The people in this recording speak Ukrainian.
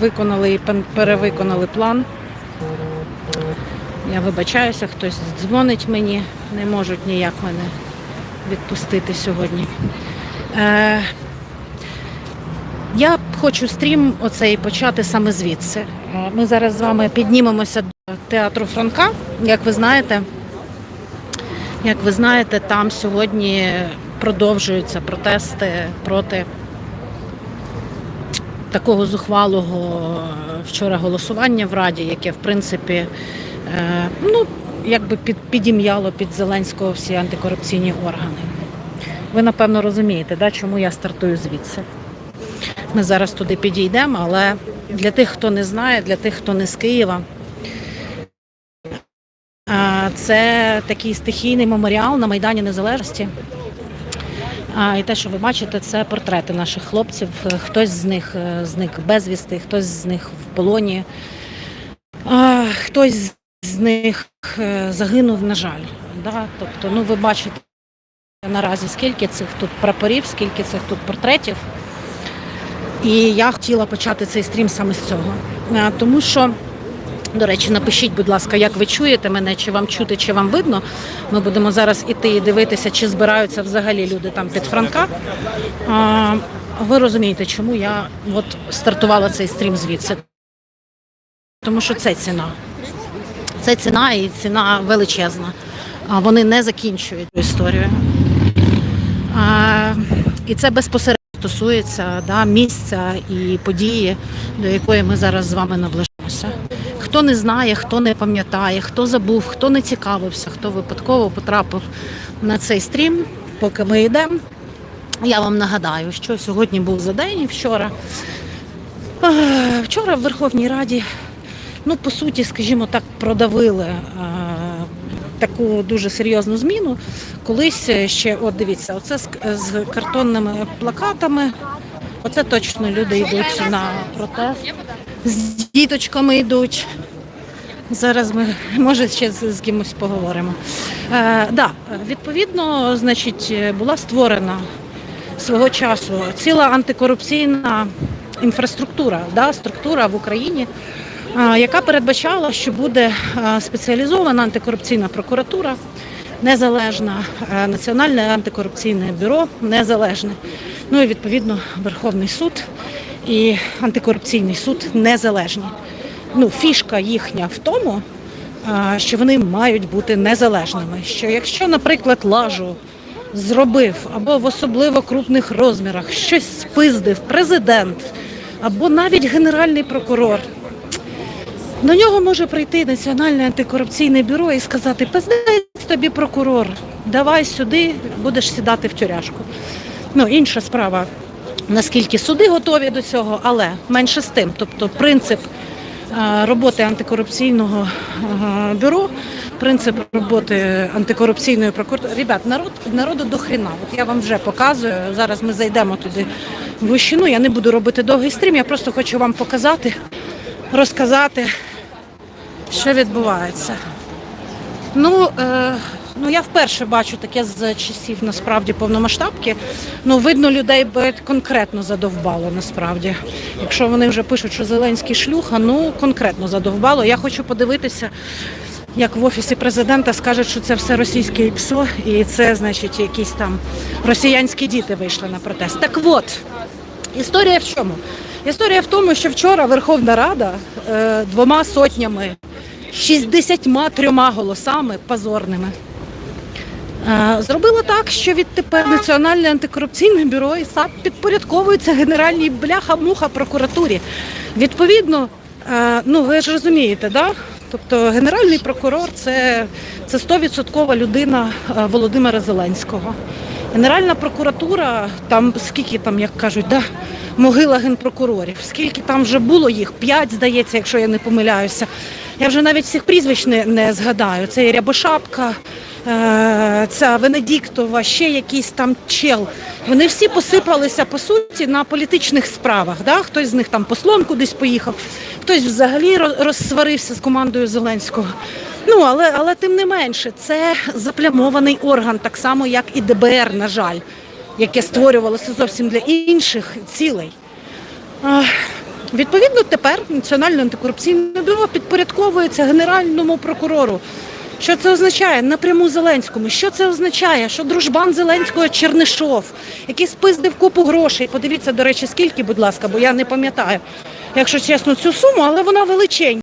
виконали і перевиконали план. Я вибачаюся, хтось дзвонить мені, не можуть ніяк мене відпустити сьогодні. Е, я хочу стрім оцей почати саме звідси. Е, Ми зараз з вами піднімемося до театру Франка. Як ви знаєте, як ви знаєте, там сьогодні продовжуються протести проти такого зухвалого е, вчора голосування в Раді, яке в принципі е, ну, якби під, підім'яло під Зеленського всі антикорупційні органи. Ви напевно розумієте, да, чому я стартую звідси. Ми зараз туди підійдемо, але для тих, хто не знає, для тих, хто не з Києва, це такий стихійний меморіал на Майдані Незалежності. А, і те, що ви бачите, це портрети наших хлопців. Хтось з них е, зник безвісти, хтось з них в полоні, а, хтось з них е, загинув, на жаль. Да? Тобто, ну ви бачите наразі, скільки цих тут прапорів, скільки цих тут портретів. І я хотіла почати цей стрім саме з цього. Тому що, до речі, напишіть, будь ласка, як ви чуєте мене, чи вам чути, чи вам видно. Ми будемо зараз іти і дивитися, чи збираються взагалі люди там під Франка. А, Ви розумієте, чому я от стартувала цей стрім звідси. Тому що це ціна. Це ціна і ціна величезна. А вони не закінчують цю історію. А, і це безпосередньо стосується да, місця і події, до якої ми зараз з вами наближаємося. Хто не знає, хто не пам'ятає, хто забув, хто не цікавився, хто випадково потрапив на цей стрім, поки ми йдемо. Я вам нагадаю, що сьогодні був за день і вчора. Вчора в Верховній Раді, ну по суті, скажімо так, продавили таку дуже серйозну зміну. Колись ще, от дивіться, оце з, з картонними плакатами. Оце точно люди йдуть на протест. З діточками йдуть. Зараз ми може ще з, з кимось поговоримо. Е, да, відповідно, значить, була створена свого часу ціла антикорупційна інфраструктура, да, структура в Україні, а, яка передбачала, що буде спеціалізована антикорупційна прокуратура, незалежна, а, Національне антикорупційне бюро незалежне. Ну і відповідно Верховний суд і антикорупційний суд незалежні. Ну, фішка їхня в тому, що вони мають бути незалежними. Що якщо, наприклад, лажу зробив або в особливо крупних розмірах щось спиздив президент або навіть генеральний прокурор. До нього може прийти Національне антикорупційне бюро і сказати: пиздець тобі прокурор, давай сюди, будеш сідати в тюряшку. Ну, інша справа, наскільки суди готові до цього, але менше з тим. Тобто принцип роботи антикорупційного е, бюро, принцип роботи антикорупційної прокуратури. Ребят, народ, народу до хріна. От я вам вже показую. Зараз ми зайдемо туди в гущину. Я не буду робити довгий стрім, я просто хочу вам показати, розказати, що відбувається. Ну, е, ну я вперше бачу таке з часів насправді повномасштабки. Ну, видно, людей би конкретно задовбало насправді. Якщо вони вже пишуть, що Зеленський шлюха, ну конкретно задовбало. Я хочу подивитися, як в офісі президента скажуть, що це все російське ПСО, і це, значить, якісь там росіянські діти вийшли на протест. Так от, історія в чому? Історія в тому, що вчора Верховна Рада е, двома сотнями 63 голосами позорними. Е, Зробила так, що відтепер Національне антикорупційне бюро і САП підпорядковується Генеральній бляха-муха прокуратурі. Відповідно, е, ну ви ж розумієте, да? Тобто генеральний прокурор це, це 100% людина е, Володимира Зеленського. Генеральна прокуратура, там скільки там, як кажуть, да, могила генпрокурорів, скільки там вже було їх, п'ять, здається, якщо я не помиляюся. Я вже навіть всіх прізвищ не, не згадаю. Це і Рябошапка, ця Венедіктова, ще якийсь там чел. Вони всі посипалися по суті на політичних справах. Да? Хтось з них там послом кудись поїхав, хтось взагалі роз- розсварився з командою Зеленського. Ну але, але тим не менше, це заплямований орган, так само як і ДБР, на жаль, яке створювалося зовсім для інших цілей. Відповідно, тепер Національне антикорупційне бюро підпорядковується Генеральному прокурору. Що це означає? Напряму Зеленському. Що це означає? Що дружбан Зеленського Чернишов, який спиздив купу грошей. Подивіться, до речі, скільки, будь ласка, бо я не пам'ятаю, якщо чесно, цю суму, але вона величезна.